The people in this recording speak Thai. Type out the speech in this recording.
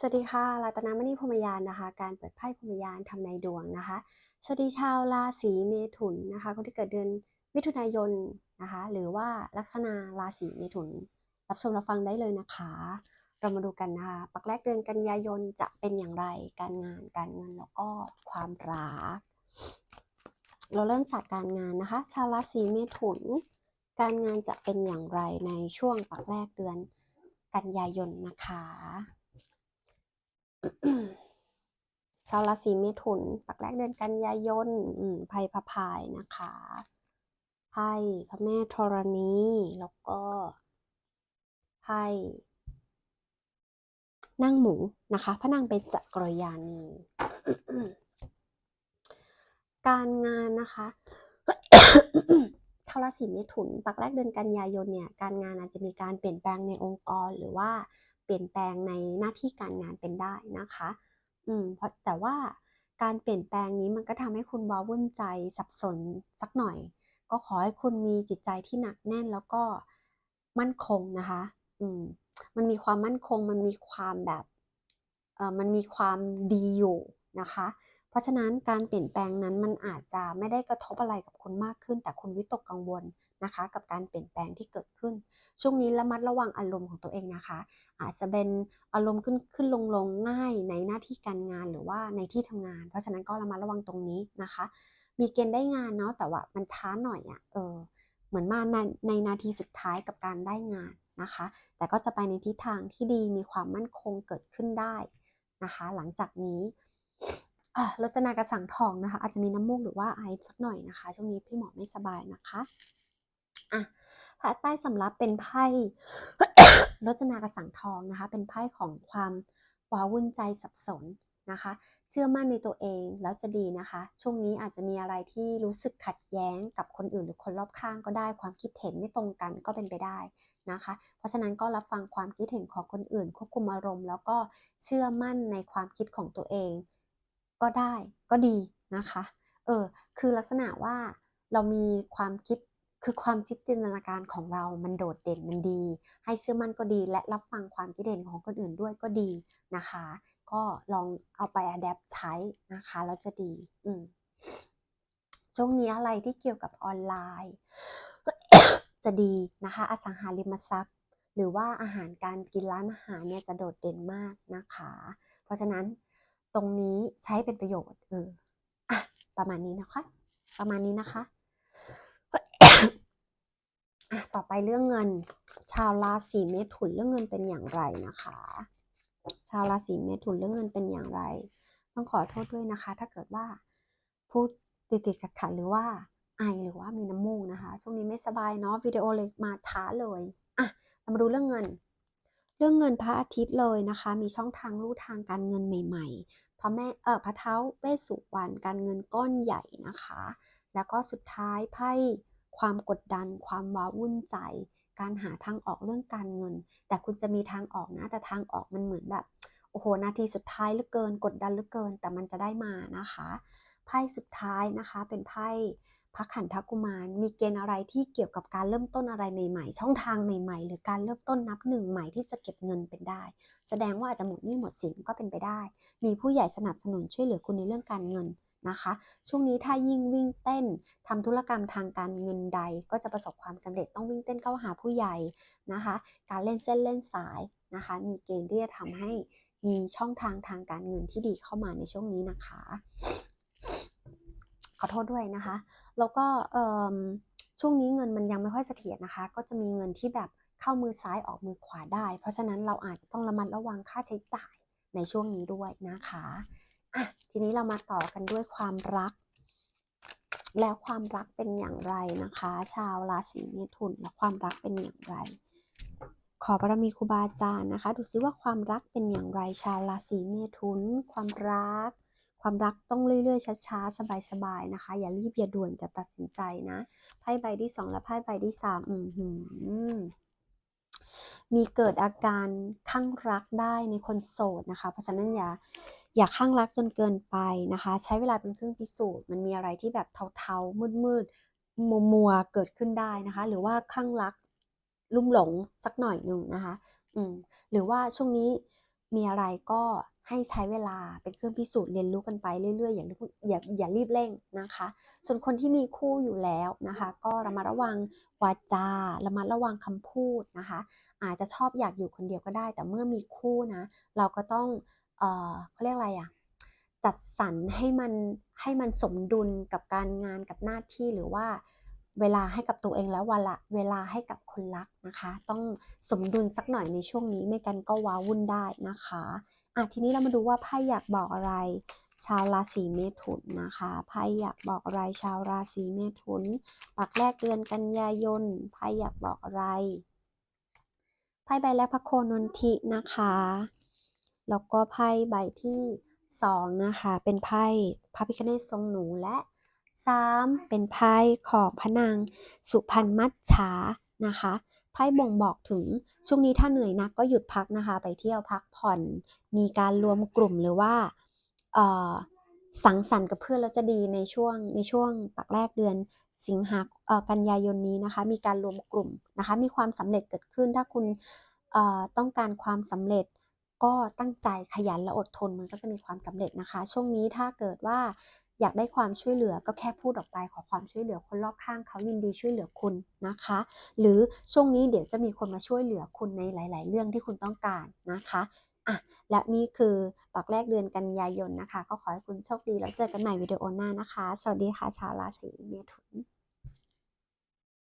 สวัสดีค่ะ รัตนามณีพรมยานนะคะ การเปิดไพ่พรมยานทำนายดวงนะคะ สวัสดีชาวราศีเมถุนนะคะ คนที่เกิดเดือนมิถุนายนนะคะ หรือว่าลัคนาราศีเมถุน รับชมรับฟังได้เลยนะคะ เรามาดูกันนะคะ ปักแรกเดือนกันยายนจะเป็นอย่างไร การงาน การเงิน แล้วก็ความรัก เราเริ่มจากการงานนะคะ ชาวราศีเมถุน การงานจะเป็นอย่างไรในช่วงปักแรกเดือนกันยายนนะคะ ชาวราศีเมถุน ปักแรกเดือนกันยายนไพ่พระพายนะคะไพ่พระแม่ธรณี แล้วก็ไพ่นั่งหมูนะคะ พระนางเป็นจักรยานีการงานนะคะชาวราศีเมถุน ปักแรกเดือนกันยายนเนี่ย การงานอาจจะมีการเปลี่ยนแปลงในองค์กรหรือว่า เปลี่ยนแปลงในหน้าที่การงานเป็นได้นะคะ อืมเพราะแต่ว่าการเปลี่ยนแปลงนี้มันก็ทำให้คุณว้าวุ่นใจสับสนสักหน่อย ก็ขอให้คุณมีจิตใจที่หนักแน่นแล้วก็มั่นคงนะคะ อืมมันมีความมั่นคง มันมีความแบบเออมันมีความดีอยู่นะคะ เพราะฉะนั้นการเปลี่ยนแปลงนั้นมันอาจจะไม่ได้กระทบอะไรกับคุณมากขึ้น แต่คุณวิตกกังวล นะคะ กับการเปลี่ยนแปลงที่เกิดขึ้น ช่วงนี้ระมัดระวังอารมณ์ของตัวเองนะคะ อาจจะเป็นอารมณ์ขึ้นขึ้นลงลงง่ายในหน้าที่การงานหรือว่าในที่ทำงาน เพราะฉะนั้นก็ระมัดระวังตรงนี้นะคะ มีเกณฑ์ได้งานเนาะแต่ว่ามันช้าหน่อยอะ่ะเออเหมือนมาในในนาทีสุดท้ายกับการได้งานนะคะ แต่ก็จะไปในทิศทางที่ดีมีความมั่นคงเกิดขึ้นได้นะคะ หลังจากนี้อะรจนากระสังทองนะคะ อาจจะมีน้ำมูกหรือว่าไอสักหน่อยนะคะ ช่วงนี้พี่หมอไม่สบายนะคะ อะภายใต้สำรับเป็นไพ่รจนากระสังทองนะคะ เป็นไพ่ของความว้าวุ่นใจสับสนนะคะ เชื่อมั่นในตัวเองแล้วจะดีนะคะ ช่วงนี้อาจจะมีอะไรที่รู้สึกขัดแย้งกับคนอื่นหรือคนรอบข้างก็ได้ ความคิดเห็นไม่ตรงกันก็เป็นไปได้นะคะ เพราะฉะนั้นก็รับฟังความคิดเห็นของคนอื่น ควบคุมอารมณ์ แล้วก็เชื่อมั่นในความคิดของตัวเอง ก็ได้ก็ดีนะคะ เออคือลักษณะว่าเรามีความคิด คือความจิตนาการของเรามันโดดเด่นมันดี ให้เชื่อมั่นก็ดี และรับฟังความคิดเห็นของคนอื่นด้วยก็ดีนะคะ ก็ลองเอาไปอัดแอปใช้นะคะแล้วจะดีอืมช่วงนี้อะไรที่เกี่ยวกับออนไลน์ จะดีนะคะ อสังหาริมทรัพย์ หรือว่าอาหารการกินร้านอาหารเนี่ยจะโดดเด่นมากนะคะ เพราะฉะนั้นตรงนี้ใช้เป็นประโยชน์เอออะประมาณนี้นะคะ ประมาณนี้นะคะ อะต่อไปเรื่องเงิน ชาวราศีเมถุนเรื่องเงินเป็นอย่างไรนะคะ ชาวราศีเมถุนเรื่องเงินเป็นอย่างไร ต้องขอโทษด้วยนะคะ ถ้าเกิดว่าพูดติดติดขัดขัดหรือว่าไอหรือว่ามีน้ำมูกนะคะช่วงนี้ไม่สบายเนาะวิดีโอเลยมาช้าเลยอะเรามาดูเรื่องเงิน เรื่องเงินพระอาทิตย์เลยนะคะ มีช่องทางลู่ทางการเงินใหม่ ๆพระแม่เออพระเท้าเวสสุวรรณการเงินก้อนใหญ่นะคะ แล้วก็สุดท้ายไพ่ ความกดดัน ความว้าวุ่นใจ การหาทางออกเรื่องการเงิน แต่คุณจะมีทางออกนะ แต่ทางออกมันเหมือนแบบ โอ้โห นาทีสุดท้ายเหลือเกิน กดดันเหลือเกิน แต่มันจะได้มานะคะ ไพ่สุดท้ายนะคะ เป็นไพ่พระขันธกุมาร มีเกณฑ์อะไรที่เกี่ยวกับการเริ่มต้นอะไรใหม่ๆ ช่องทางใหม่ ๆ หรือการเริ่มต้นนับหนึ่งใหม่ที่จะเก็บเงินเป็นได้ แสดงว่าอาจจะหมดหนี้หมดสินก็เป็นไปได้ มีผู้ใหญ่สนับสนุนช่วยเหลือคุณในเรื่องการเงิน นะคะ ช่วงนี้ถ้ายิ่งวิ่งเต้นทำธุรกรรมทางการเงินใด ก็จะประสบความสำเร็จต้องวิ่งเต้นเข้าหาผู้ใหญ่นะคะ การเล่นเส้นเล่นสายนะคะ มีเกณฑ์ที่จะทำให้มีช่องทางทางการเงินที่ดีเข้ามาในช่วงนี้นะคะ ขอโทษด้วยนะคะ แล้วก็ช่วงนี้เงินมันยังไม่ค่อยเสถียรนะคะ ก็จะมีเงินที่แบบเข้ามือซ้ายออกมือขวาได้ เพราะฉะนั้นเราอาจจะต้องระมัดระวังค่าใช้จ่ายในช่วงนี้ด้วยนะคะ อะทีนี้เรามาต่อกันด้วยความรัก แล้วความรักเป็นอย่างไรนะคะ ชาวราศีเมถุนและความรักเป็นอย่างไร ขอบารมีครูบาอาจารย์นะคะ ดูซิว่าความรักเป็นอย่างไรชาวราศีเมถุน ความรัก ความรักต้องเรื่อยๆช้าๆสบายๆนะคะ อย่ารีบอย่าด่วนจะตัดสินใจนะไพ่ใบที่สองและไพ่ใบที่สามอือหือมีเกิดอาการข้างรักได้ในคนโสดนะคะ เพราะฉะนั้นอย่า อย่าข้างรักจนเกินไปนะคะ ใช้เวลาเป็นเครื่องพิสูจน์ มันมีอะไรที่แบบเทาๆ มืดๆ มัวมัวเกิดขึ้นได้นะคะ หรือว่าข้างรักลุ่มหลงสักหน่อยหนึ่งนะคะ อืมหรือว่าช่วงนี้มีอะไรก็ให้ใช้เวลาเป็นเครื่องพิสูจน์เรียนรู้กันไปเรื่อยๆ อย่าอย่าอย่ารีบเร่งนะคะ ส่วนคนที่มีคู่อยู่แล้วนะคะ ก็ระมัดระวังวาจาระมัดระวังคำพูดนะคะ อาจจะชอบอยากอยู่คนเดียวก็ได้ แต่เมื่อมีคู่นะ เราก็ต้อง เขาเรียกอะไรอะจัดสรรให้มันให้มันสมดุลกับการงานกับหน้าที่หรือว่าเวลาให้กับตัวเองแล้ววันละเวลาให้กับคนรักนะคะ ต้องสมดุลสักหน่อยในช่วงนี้ไม่กันก็ว้าวุ่นได้นะคะอะทีนี้เรามาดูว่าไพ่อยากบอกอะไร ชาวราศีเมถุนนะคะไพ่อยากบอกอะไรชาวราศีเมถุนปักแรกเดือนกันยายนไพ่อยากบอกอะไรไพ่ใบแรกพระโคนนทินะคะ แล้วก็ไพ่ใบที่สองนะคะเป็นไพ่พระพิฆเนศทรงหนูและสามเป็นไพ่ของพระนางสุพรรณมัจฉานะคะไพ่บ่งบอกถึงช่วงนี้ถ้าเหนื่อยนักก็หยุดพักนะคะ ไปเที่ยวพักผ่อน มีการรวมกลุ่มหรือว่าสังสรรค์กับเพื่อนแล้วจะดีในช่วงในช่วงปักแรกเดือนสิงหากันยายนนี้นะคะ มีการรวมกลุ่มนะคะ มีความสำเร็จเกิดขึ้นถ้าคุณต้องการความสำเร็จ ก็ตั้งใจขยันและอดทนมันก็จะมีความสำเร็จนะคะ ช่วงนี้ถ้าเกิดว่าอยากได้ความช่วยเหลือก็แค่พูดออกไปขอความช่วยเหลือคนรอบข้างเขายินดีช่วยเหลือคุณนะคะ หรือช่วงนี้เดี๋ยวจะมีคนมาช่วยเหลือคุณในหลาย ๆ เรื่องที่คุณต้องการนะคะอะและนี่คือปักแรกเดือนกันยายนนะคะ ก็ขอให้คุณโชคดีแล้วเจอกันใหม่วิดีโอหน้านะคะ สวัสดีค่ะชาวราศีเมถุน